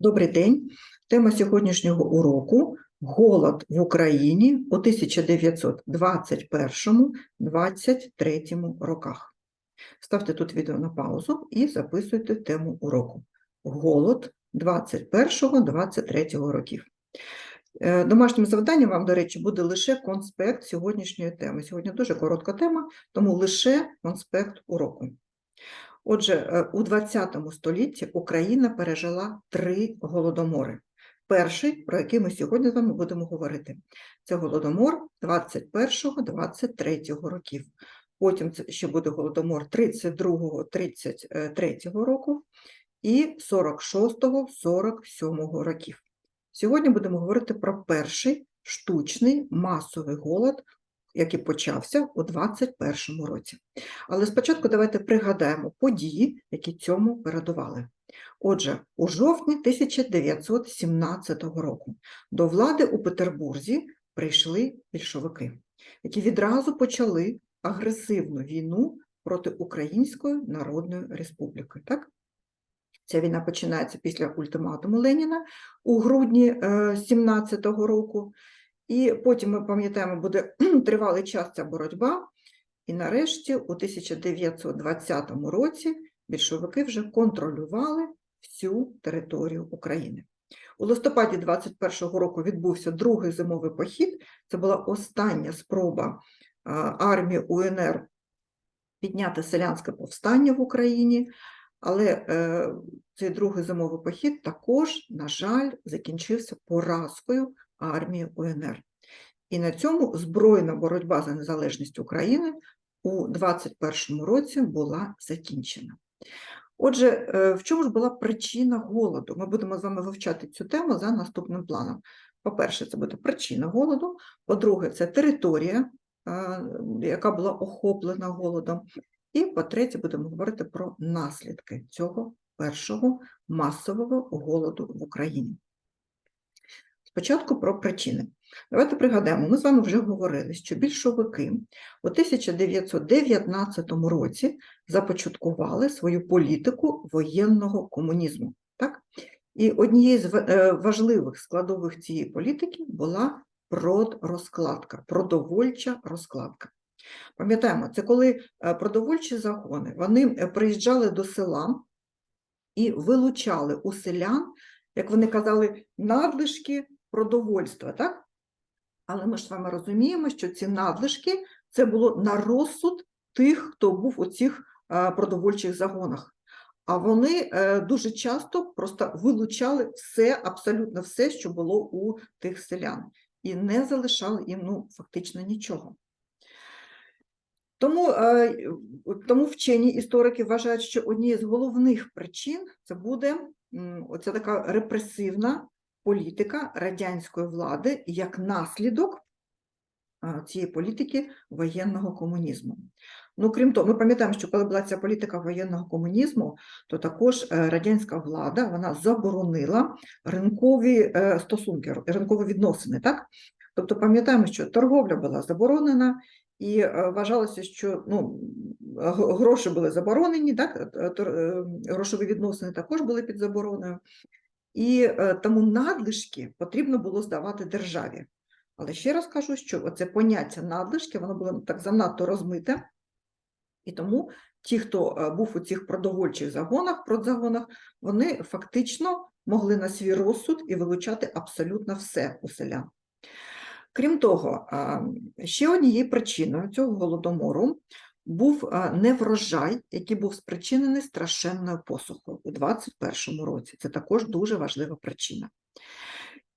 Добрий день. Тема сьогоднішнього уроку голод в Україні у 1921-23 роках. Ставте тут відео на паузу і записуйте тему уроку. Голод 21-23 років. Е, Домашнім завданням вам, до речі, буде лише конспект сьогоднішньої теми. Сьогодні дуже коротка тема, тому лише конспект уроку. Отже, е, у ХХ столітті Україна пережила три голодомори. Перший, про який ми сьогодні з вами будемо говорити, це голодомор 21-23 років. Потім це ще буде голодомор 32-33 року і 46-47 років. Сьогодні будемо говорити про перший штучний масовий голод, який почався у 21 році. Але спочатку давайте пригадаємо події, які цьому передували. Отже, у жовтні 1917 року до влади у Петербурзі прийшли більшовики, які відразу почали агресивну війну проти Української Народної Республіки. Так? Ця війна починається після ультиматуму Леніна у грудні 17 року. І потім, ми пам'ятаємо, буде тривалий час ця боротьба. І нарешті, у 1920 році, більшовики вже контролювали всю територію України. У листопаді 21-го року відбувся другий зимовий похід. Це була остання спроба армії УНР підняти селянське повстання в Україні. Але е, цей другий зимовий похід також, на жаль, закінчився поразкою армії УНР. І на цьому збройна боротьба за незалежність України у 21 році була закінчена. Отже, е, в чому ж була причина голоду? Ми будемо з вами вивчати цю тему за наступним планом. По-перше, це буде причина голоду, по-друге, це територія, е, яка була охоплена голодом. І по-третє, будемо говорити про наслідки цього першого масового голоду в Україні. Спочатку про причини. Давайте пригадаємо, ми з вами вже говорили, що більшовики у 1919 році започаткували свою політику воєнного комунізму. Так? І однією з важливих складових цієї політики була продрозкладка, продовольча розкладка. Пам'ятаємо, це коли продовольчі загони вони приїжджали до села і вилучали у селян, як вони казали, надлишки продовольства, так? Але ми ж з вами розуміємо, що ці надлишки це було на розсуд тих, хто був у цих продовольчих загонах. А вони дуже часто просто вилучали все, абсолютно все, що було у тих селян, і не залишали їм ну, фактично нічого. Тому, тому вчені історики вважають, що однією з головних причин це буде оця така репресивна політика радянської влади як наслідок цієї політики воєнного комунізму. Ну, крім того, ми пам'ятаємо, що коли була ця політика воєнного комунізму, то також е, радянська влада вона заборонила ринкові е, стосунки, ринкові відносини. так? Тобто пам'ятаємо, що торговля була заборонена, і е, вважалося, що ну, гроші були заборонені, так? грошові відносини також були під забороною. І е, тому надлишки потрібно було здавати державі. Але ще раз кажу, що це поняття надлишки, воно було так занадто розмите, і тому ті, хто е, був у цих продовольчих загонах, продзагонах, вони фактично могли на свій розсуд і вилучати абсолютно все у селян. Крім того, ще однією причиною цього голодомору був неврожай, який був спричинений страшенною посухою у 2021 році. Це також дуже важлива причина.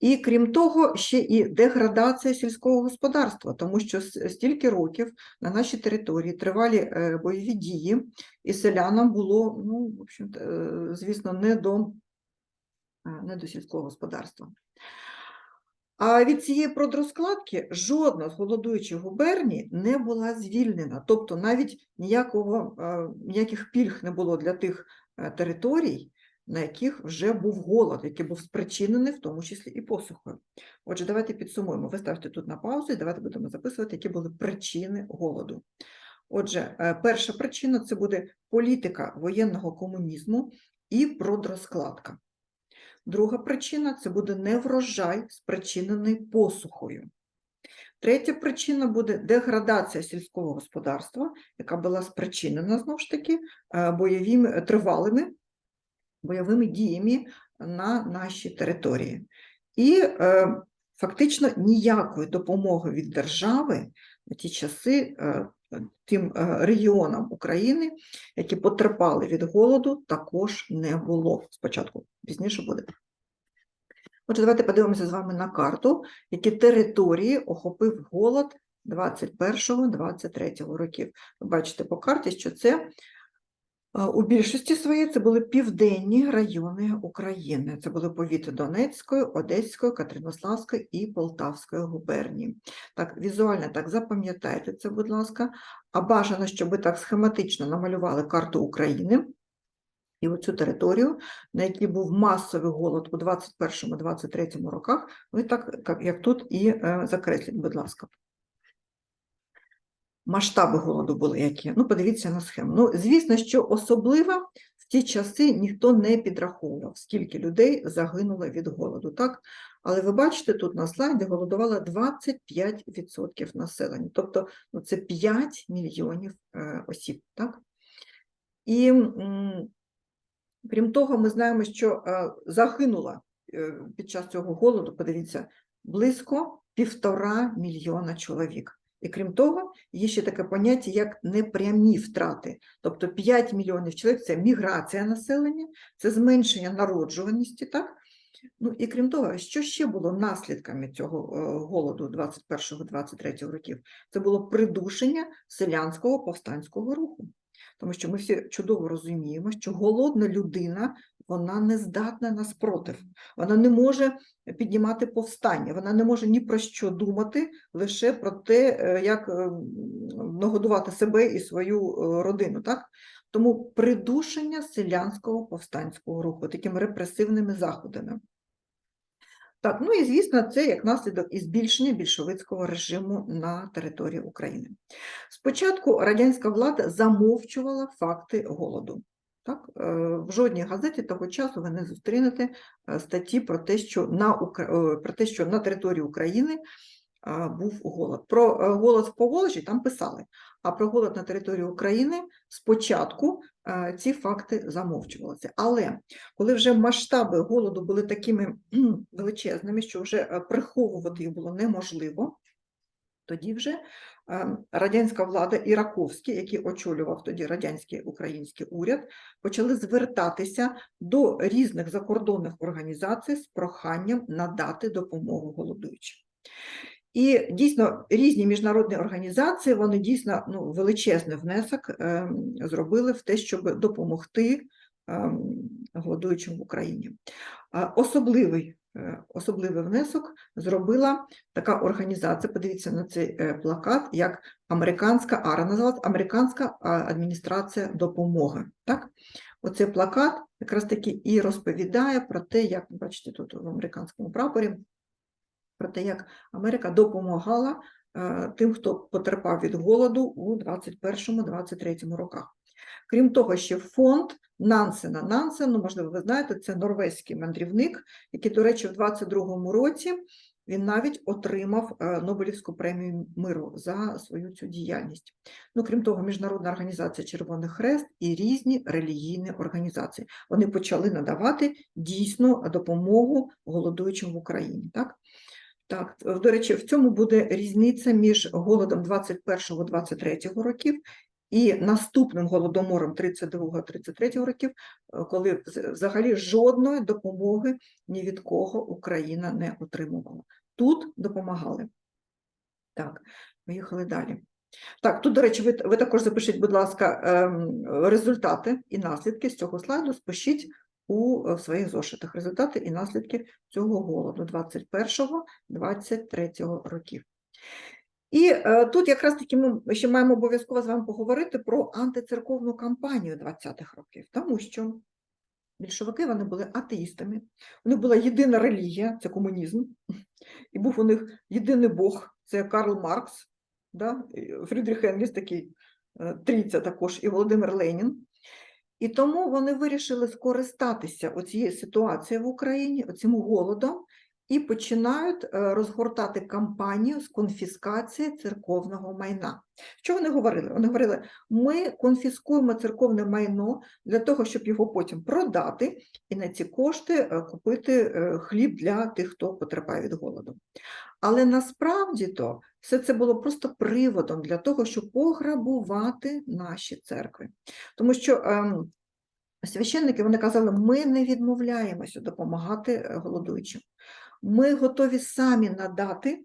І крім того, ще і деградація сільського господарства, тому що стільки років на нашій території тривалі е, бойові дії, і селянам було, ну, в общем, е, звісно, не до, не до сільського господарства. А від цієї продрозкладки жодна з голодуючих губерній не була звільнена, тобто навіть ніякого, ніяких пільг не було для тих е, територій, на яких вже був голод, який був спричинений, в тому числі і посухою. Отже, давайте підсумуємо. Ви ставте тут на паузу і давайте будемо записувати, які були причини голоду. Отже, е, перша причина це буде політика воєнного комунізму і продрозкладка. Друга причина це буде неврожай, спричинений посухою. Третя причина буде деградація сільського господарства, яка була спричинена знову ж таки е, бойовими тривалими бойовими діями на нашій території. І е, фактично ніякої допомоги від держави на ті часи е, тим е, регіонам України, які потерпали від голоду, також не було спочатку, пізніше буде. Отже, давайте подивимося з вами на карту, які території охопив голод 21-23 років. Ви бачите по карті, що це у більшості своїй це були південні райони України. Це були повіти Донецької, Одеської, Катеринославської і Полтавської губернії. Так, візуально так запам'ятайте це, будь ласка. А бажано, щоб ви так схематично намалювали карту України і оцю територію, на якій був масовий голод у 21-23 роках, ви так, як- як тут, і е, закресліть, будь ласка. Масштаби голоду були які. Ну, подивіться на схему. Ну, звісно, що особливо в ті часи ніхто не підраховував, скільки людей загинуло від голоду, так? Але ви бачите, тут на слайді голодувало 25% населення, тобто ну, це 5 мільйонів е, осіб, так? І крім того, ми знаємо, що е, загинуло е, під час цього голоду, подивіться, близько півтора мільйона чоловік. І крім того, є ще таке поняття, як непрямі втрати. Тобто 5 мільйонів чоловік це міграція населення, це зменшення народжуваності, так? Ну і крім того, що ще було наслідками цього е, голоду 21-23 років? Це було придушення селянського повстанського руху. Тому що ми всі чудово розуміємо, що голодна людина вона не здатна на спротив, вона не може піднімати повстання, вона не може ні про що думати, лише про те, е, як е, нагодувати себе і свою е, родину. Так? Тому придушення селянського повстанського руху такими репресивними заходами. Так, ну і звісно, це як наслідок і збільшення більшовицького режиму на території України. Спочатку радянська влада замовчувала факти голоду. Так? е, В жодній газеті того часу ви не зустрінете е, статті про те, що на, е, про те, що на території України був голод. Про голод в Поволжі там писали, а про голод на території України спочатку ці факти замовчувалися. Але коли вже масштаби голоду були такими величезними, що вже приховувати їх було неможливо, тоді вже е, радянська влада і Раковський, який очолював тоді радянський український уряд, почали звертатися до різних закордонних організацій з проханням надати допомогу голодуючим. І дійсно різні міжнародні організації вони дійсно ну, величезний внесок ем, зробили в те, щоб допомогти ем, голодуючим в Україні. А Особливий, е, особливий внесок зробила така організація. Подивіться на цей е, плакат, як американська АРА називалась Американська адміністрація допомоги. Так? Оцей плакат якраз таки і розповідає про те, як бачите тут в американському прапорі про те, як Америка допомагала е, тим, хто потерпав від голоду у 21-23 роках. Крім того, ще фонд Нансена Нансен, ну, можливо, ви знаєте, це норвезький мандрівник, який, до речі, в 22-му році він навіть отримав е, Нобелівську премію миру за свою цю діяльність. Ну, крім того, Міжнародна організація Червоний Хрест і різні релігійні організації. Вони почали надавати дійсну допомогу голодуючим в Україні. Так? Так, до речі, в цьому буде різниця між голодом 21-23 років і наступним голодомором 32-33 років, е, коли взагалі жодної допомоги ні від кого Україна не отримувала. Тут допомагали. Так, поїхали далі. Так, тут, до речі, ви, ви також запишіть, будь ласка, ем, результати і наслідки з цього слайду, спишіть у е, своїх зошитах результати і наслідки цього голоду 21-23 років. І е, тут якраз таки ми ще маємо обов'язково з вами поговорити про антицерковну кампанію 20-х років, тому що більшовики вони були атеїстами, у них була єдина релігія, це комунізм, і був у них єдиний Бог, це Карл Маркс, да? Фрідріх Енгельс такий, е, трійця також, і Володимир Ленін. І тому вони вирішили скористатися оцією ситуацією в Україні, оцим голодом, і починають е, розгортати кампанію з конфіскації церковного майна. Що вони говорили? Вони говорили, ми конфіскуємо церковне майно для того, щоб його потім продати і на ці кошти е, купити е, хліб для тих, хто потерпає від голоду. Але насправді то все це було просто приводом для того, щоб пограбувати наші церкви. Тому що ем, священники вони казали, ми не відмовляємося допомагати голодуючим. Ми готові самі надати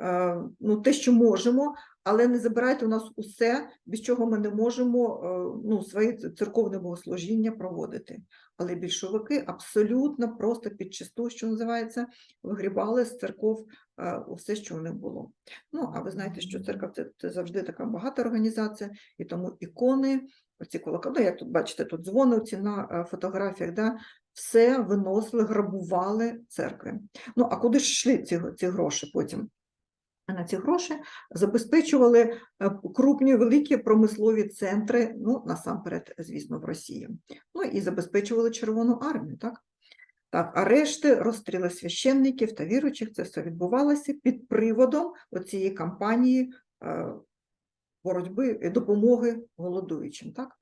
е, ну, те, що можемо, але не забирайте у нас усе, без чого ми не можемо е, ну, свої церковне богослужіння проводити. Але більшовики абсолютно просто підчисту, що називається, вигрібали з церков е, усе, що в них було. Ну, а ви знаєте, що церква це, це завжди така багата організація, і тому ікони, оці колоколи, як тут бачите, тут дзвони ці на фотографіях, да, все виносили, грабували церкви. Ну, а куди ж йшли ці, ці гроші потім? На ці гроші забезпечували е, крупні великі промислові центри, ну, насамперед, звісно, в Росії. Ну і забезпечували Червону армію, так? Так, арешти, розстріли священників та віруючих, це все відбувалося під приводом оцієї кампанії е, боротьби і допомоги голодуючим. Так?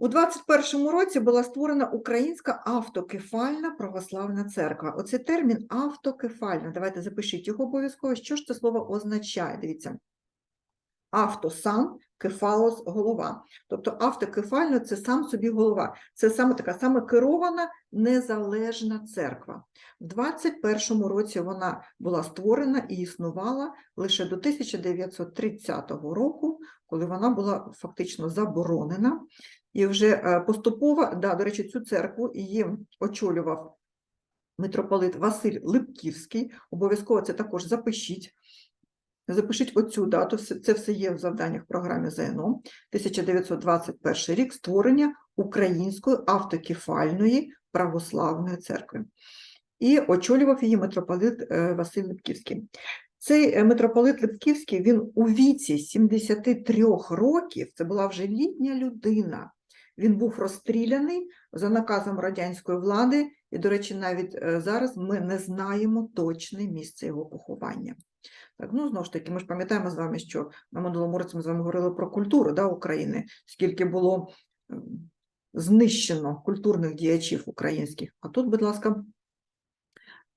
У 21-му році була створена Українська автокефальна православна церква. Оцей термін автокефальна. Давайте запишіть його обов'язково. Що ж це слово означає? Дивіться. Авто сам, кефалос голова. Тобто автокефальна це сам собі голова. Це саме така саме керована незалежна церква. В 21-му році вона була створена і існувала лише до 1930 року, коли вона була фактично заборонена. І вже е, поступово, да, до речі, цю церкву її очолював митрополит Василь Липківський. Обов'язково це також запишіть. Запишіть оцю дату, це все є в завданнях програми ЗНО. 1921 рік створення Української автокефальної православної церкви. І очолював її митрополит е, Василь Липківський. Цей е, митрополит Липківський, він у віці 73 років, це була вже літня людина. Він був розстріляний за наказом радянської влади, і, до речі, навіть е, зараз ми не знаємо точне місце його поховання. Так, ну, знову ж таки, ми ж пам'ятаємо з вами, що на минулому році ми з вами говорили про культуру да, України, скільки було ем, знищено культурних діячів українських. А тут, будь ласка,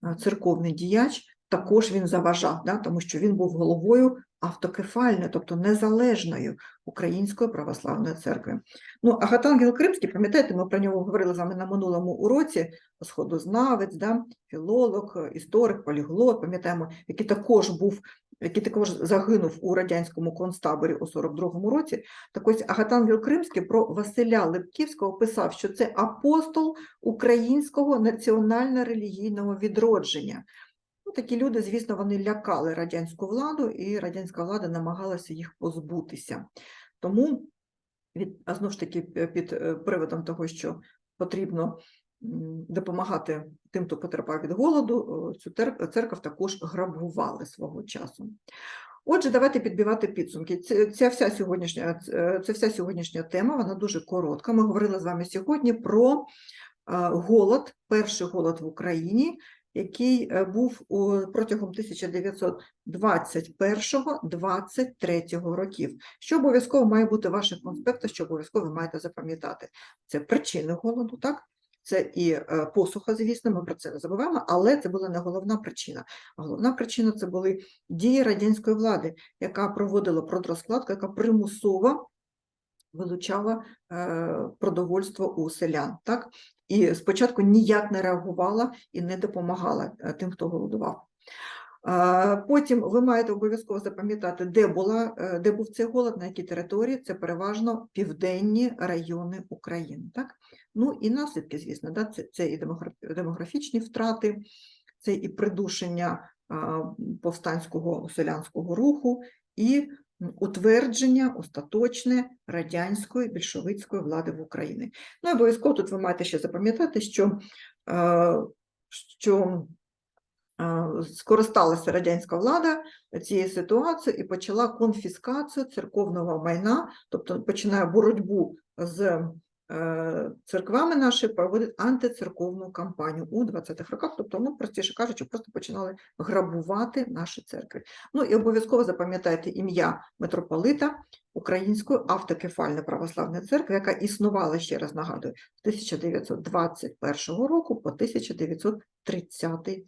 е, церковний діяч, також він заважав, да, тому що він був головою автокефальної, тобто незалежної Української православної церкви. Ну, Агатангел Кримський, пам'ятаєте, ми про нього говорили з вами на минулому уроці, сходознавець, да, філолог, історик, поліглот, пам'ятаємо, який також був, який також загинув у радянському концтаборі у 42-му році. Так ось Агатангел Кримський про Василя Липківського писав, що це апостол українського національно-релігійного відродження. Такі люди, звісно, вони лякали радянську владу, і радянська влада намагалася їх позбутися. Тому, від, а знову ж таки, під е, приводом того, що потрібно допомагати тим, хто потерпав від голоду, цю церкву також грабували свого часу. Отже, давайте підбивати підсумки. Це, ця вся сьогоднішня, це вся сьогоднішня тема, вона дуже коротка. Ми говорили з вами сьогодні про е, голод, перший голод в Україні, який е, був протягом 1921-23 років. Що обов'язково має бути в ваших конспектах, що обов'язково ви маєте запам'ятати? Це причини голоду, так? Це і е, посуха, звісно, ми про це не забуваємо, але це була не головна причина. Головна причина це були дії радянської влади, яка проводила продрозкладку, яка примусово вилучала е, продовольство у селян. Так? І спочатку ніяк не реагувала і не допомагала е, тим, хто голодував. Е, Потім ви маєте обов'язково запам'ятати, де, була, де був цей голод, на якій території. Це переважно південні райони України. Так? Ну і наслідки, звісно, да? це, це і демограф- демографічні втрати, це і придушення повстанського селянського руху, і утвердження остаточне радянської більшовицької влади в Україні. Ну обов'язково тут ви маєте ще запам'ятати, що, е, що е, скористалася радянська влада цією ситуацією і почала конфіскацію церковного майна, тобто починає боротьбу з церквами наші, проводить антицерковну кампанію у 20-х роках. Тобто, ну, простіше кажучи, просто починали грабувати наші церкви. Ну і обов'язково запам'ятайте ім'я митрополита Української автокефальної православної церкви, яка існувала, ще раз нагадую, з 1921 року по 1930 е,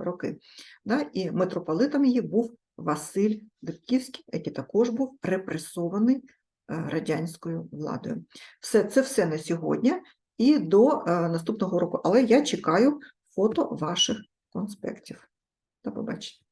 роки. Да? І митрополитом її був Василь Дибківський, який також був репресований е, радянською владою. Все, це все на сьогодні і до е, наступного року. Але я чекаю фото ваших конспектів. До побачення.